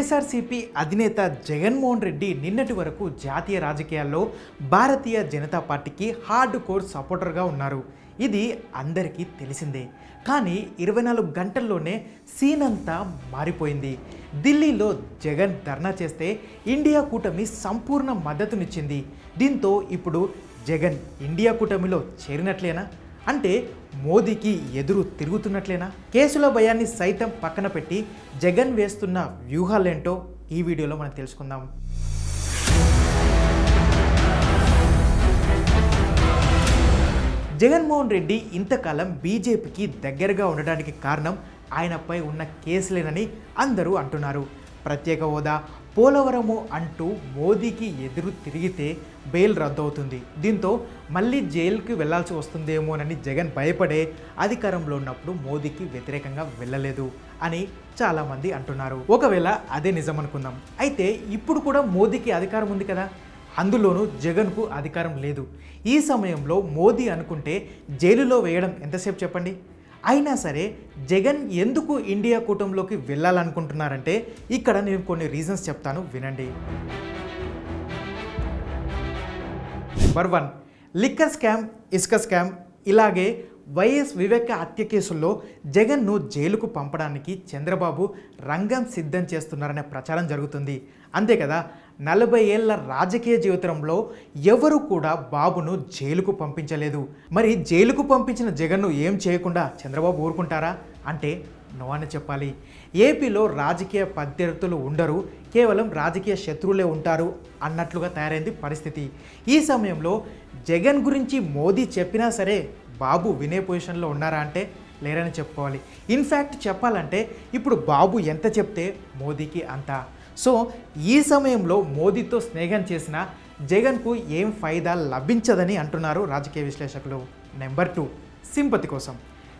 వైఎస్ఆర్సీపీ అధినేత జగన్మోహన్ రెడ్డి నిన్నటి వరకు జాతీయ రాజకీయాల్లో భారతీయ జనతా పార్టీకి హార్డ్ కోర్ సపోర్టర్గా ఉన్నారు. ఇది అందరికీ తెలిసిందే. కానీ ఇరవై నాలుగు గంటల్లోనే సీన్ అంతా మారిపోయింది. ఢిల్లీలో జగన్ ధర్నా చేస్తే ఇండియా కూటమి సంపూర్ణ మద్దతునిచ్చింది. దీంతో ఇప్పుడు జగన్ ఇండియా కూటమిలో చేరినట్లేనా? అంటే మోదీకి ఎదురు తిరుగుతున్నట్లేనా? కేసుల భయాన్ని సైతం పక్కన పెట్టి జగన్ వేస్తున్న వ్యూహాలేంటో ఈ వీడియోలో మనం తెలుసుకుందాం. జగన్మోహన్ రెడ్డి ఇంతకాలం బీజేపీకి దగ్గరగా ఉండడానికి కారణం ఆయనపై ఉన్న కేసులేనని అందరూ అంటున్నారు. ప్రత్యేక హోదా పోలవరము అంటూ మోదీకి ఎదురు తిరిగితే బెయిల్ రద్దవుతుంది. దీంతో మళ్ళీ జైలుకి వెళ్ళాల్సి వస్తుందేమోనని జగన్ భయపడే అధికారంలో ఉన్నప్పుడు మోదీకి వ్యతిరేకంగా వెళ్ళలేదు అని చాలామంది అంటున్నారు. ఒకవేళ అదే నిజం అనుకుందాం అయితే ఇప్పుడు కూడా మోదీకి అధికారం ఉంది కదా? అందులోనూ జగన్కు అధికారం లేదు. ఈ సమయంలో మోదీ అనుకుంటే జైలులో వేయడం ఎంతసేపు చెప్పండి? అయినా సరే జగన్ ఎందుకు ఇండియా కూటమిలోకి వెళ్ళాలనుకుంటున్నారంటే ఇక్కడ నేను కొన్ని రీజన్స్ చెప్తాను వినండి. నెంబర్ వన్ లిక్కర్ స్కామ్ ఇసుక స్కామ్ ఇలాగే వైఎస్ వివేక హత్య కేసుల్లో జగన్ను జైలుకు పంపడానికి చంద్రబాబు రంగం సిద్ధం చేస్తున్నారనే ప్రచారం జరుగుతుంది. అంతే కదా నలభై ఏళ్ళ రాజకీయ జీవితంలో ఎవరు కూడా బాబును జైలుకు పంపించలేదు. మరి జైలుకు పంపించిన జగన్ను ఏం చేయకుండా చంద్రబాబు ఊరుకుంటారా? అంటే నో అని చెప్పాలి. ఏపీలో రాజకీయ పద్ధతులు ఉండరు కేవలం రాజకీయ శత్రువులే ఉంటారు అన్నట్లుగా తయారైంది పరిస్థితి. ఈ సమయంలో జగన్ గురించి మోదీ చెప్పినా సరే బాబు వినే పొజిషన్లో ఉన్నారా అంటే లేరని చెప్పుకోవాలి. ఇన్ఫ్యాక్ట్ చెప్పాలంటే ఇప్పుడు బాబు ఎంత చెప్తే మోదీకి అంత. సో ఈ సమయంలో మోదీతో స్నేహం చేసిన జగన్కు ఏం ఫైదా లభించదని అంటున్నారు రాజకీయ విశ్లేషకులు. నెంబర్ టూ సింపతి కోసం.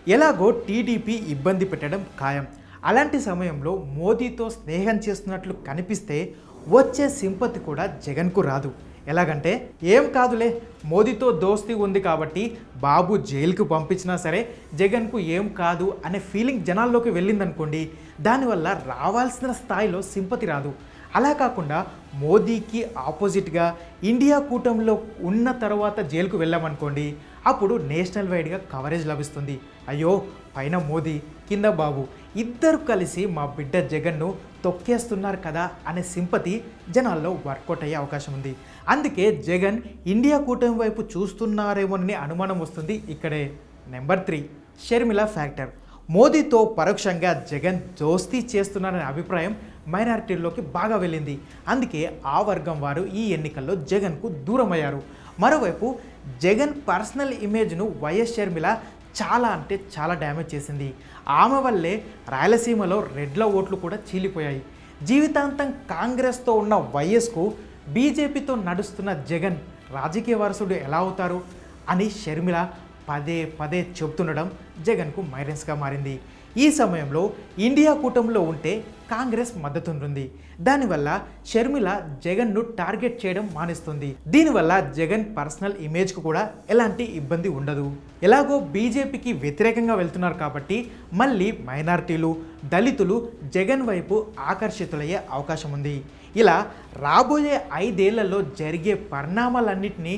ఎలాగో టీడీపీ ఇబ్బంది పెట్టడం ఖాయం. అలాంటి సమయంలో మోదీతో స్నేహం చేస్తున్నట్లు కనిపిస్తే వచ్చే సింపతి కూడా జగన్కు రాదు. ఎలాగంటే ఏం కాదులే మోదీతో దోస్తీ ఉంది కాబట్టి బాబు జైలుకు పంపించినా సరే జగన్కు ఏం కాదు అనే ఫీలింగ్ జనాల్లోకి వెళ్ళిందనుకోండి దానివల్ల రావాల్సిన స్థాయిలో సింపతి రాదు. అలా కాకుండా మోదీకి ఆపోజిట్గా ఇండియా కూటమిలో ఉన్న తర్వాత జైలుకు వెళ్ళామనుకోండి అప్పుడు నేషనల్ వైడ్గా కవరేజ్ లభిస్తుంది. అయ్యో పైన మోదీ కింద బాబు. ఇద్దరు కలిసి మా బిడ్డ జగన్ను తొక్కేస్తున్నారు కదా అనే సింపతి జనాల్లో వర్కౌట్ అయ్యే అవకాశం ఉంది. అందుకే జగన్ ఇండియా కూటమి వైపు చూస్తున్నారేమోనని అనుమానం వస్తుంది ఇక్కడే. Number three Sharmila factor. మోదీతో పరోక్షంగా జగన్ దోస్తీ చేస్తున్నారనే అభిప్రాయం మైనారిటీల్లోకి బాగా వెళ్ళింది. అందుకే ఆ వర్గం వారు ఈ ఎన్నికల్లో జగన్కు దూరమయ్యారు. మరోవైపు జగన్ పర్సనల్ ఇమేజ్ను వైఎస్ షర్మిల చాలా అంటే చాలా డ్యామేజ్ చేసింది. ఆమె వల్లే రాయలసీమలో రెడ్ల ఓట్లు కూడా చీలిపోయాయి. జీవితాంతం కాంగ్రెస్తో ఉన్న వైఎస్కు బీజేపీతో నడుస్తున్న జగన్ రాజకీయ వారసుడు ఎలా అవుతారు? అని షర్మిల పదే పదే చెబుతుండడం జగన్కు మైనస్గా మారింది. ఈ సమయంలో ఇండియా కూటమిలో ఉంటే కాంగ్రెస్ మద్దతు ఉంటుంది దానివల్ల షర్మిల జగన్ను టార్గెట్ చేయడం మానేస్తుంది. దీనివల్ల జగన్ పర్సనల్ ఇమేజ్కు కూడా ఎలాంటి ఇబ్బంది ఉండదు. ఎలాగో బీజేపీకి వ్యతిరేకంగా వెళ్తున్నారు కాబట్టి మళ్ళీ మైనారిటీలు దళితులు జగన్ వైపు ఆకర్షితులయ్యే అవకాశం ఉంది. ఇలా రాబోయే ఐదేళ్ళలో జరిగే పరిణామాలన్నింటినీ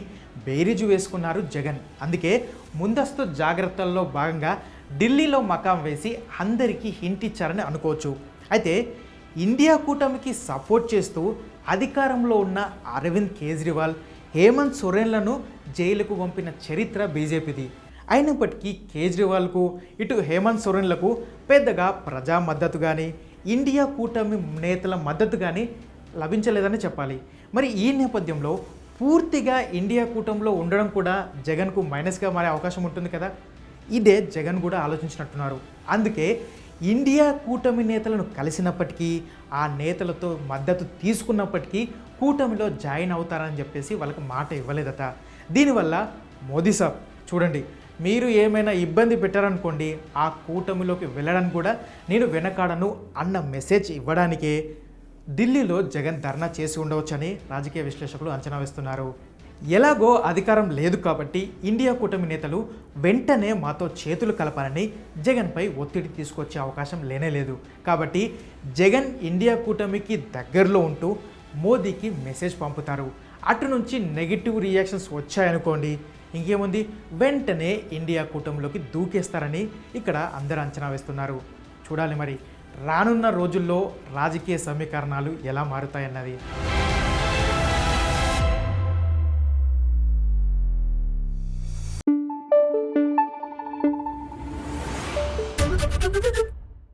బేరీజు వేసుకున్నారు జగన్. అందుకే ముందస్తు జాగ్రత్తల్లో భాగంగా ఢిల్లీలో మకాం వేసి అందరికీ హింట్ ఇచ్చారని అనుకోవచ్చు. అయితే ఇండియా కూటమికి సపోర్ట్ చేస్తూ అధికారంలో ఉన్న అరవింద్ కేజ్రీవాల్ హేమంత్ సోరెన్లను జైలుకు పంపిన చరిత్ర బీజేపీది. అయినప్పటికీ కేజ్రీవాల్కు ఇటు హేమంత్ సోరెన్లకు పెద్దగా ప్రజా మద్దతు కానీ ఇండియా కూటమి నేతల మద్దతు కానీ లభించలేదని చెప్పాలి. మరి ఈ నేపథ్యంలో పూర్తిగా ఇండియా కూటమిలో ఉండడం కూడా జగన్కు మైనస్గా మారే అవకాశం ఉంటుంది కదా? ఇదే జగన్ కూడా ఆలోచించినట్టున్నారు. అందుకే ఇండియా కూటమి నేతలను కలిసినప్పటికీ ఆ నేతలతో మద్దతు తీసుకున్నప్పటికీ కూటమిలో జాయిన్ అవుతారని చెప్పేసి వాళ్ళకి మాట ఇవ్వలేదట. దీనివల్ల మోదీ సాబ్ చూడండి మీరు ఏమైనా ఇబ్బంది పెట్టారనుకోండి ఆ కూటమిలోకి వెళ్ళడానికి కూడా నేను వెనకాడను అన్న మెసేజ్ ఇవ్వడానికే ఢిల్లీలో జగన్ ధర్నా చేసి ఉండవచ్చని రాజకీయ విశ్లేషకులు అంచనా వేస్తున్నారు. ఎలాగో అధికారం లేదు కాబట్టి ఇండియా కూటమి నేతలు వెంటనే మాతో చేతులు కలపాలని జగన్పై ఒత్తిడి తీసుకొచ్చే అవకాశం లేనే లేదు. కాబట్టి జగన్ ఇండియా కూటమికి దగ్గరలో ఉంటూ మోదీకి మెసేజ్ పంపుతారు. అటు నుంచి నెగిటివ్ రియాక్షన్స్ వచ్చాయనుకోండి ఇంకేముంది? వెంటనే ఇండియా కూటమిలోకి దూకేస్తారని ఇక్కడ అందరూ అంచనా వేస్తున్నారు. చూడాలి మరి. రానున్న రోజుల్లో రాజకీయ సమీకరణాలు ఎలా మారుతాయన్నది.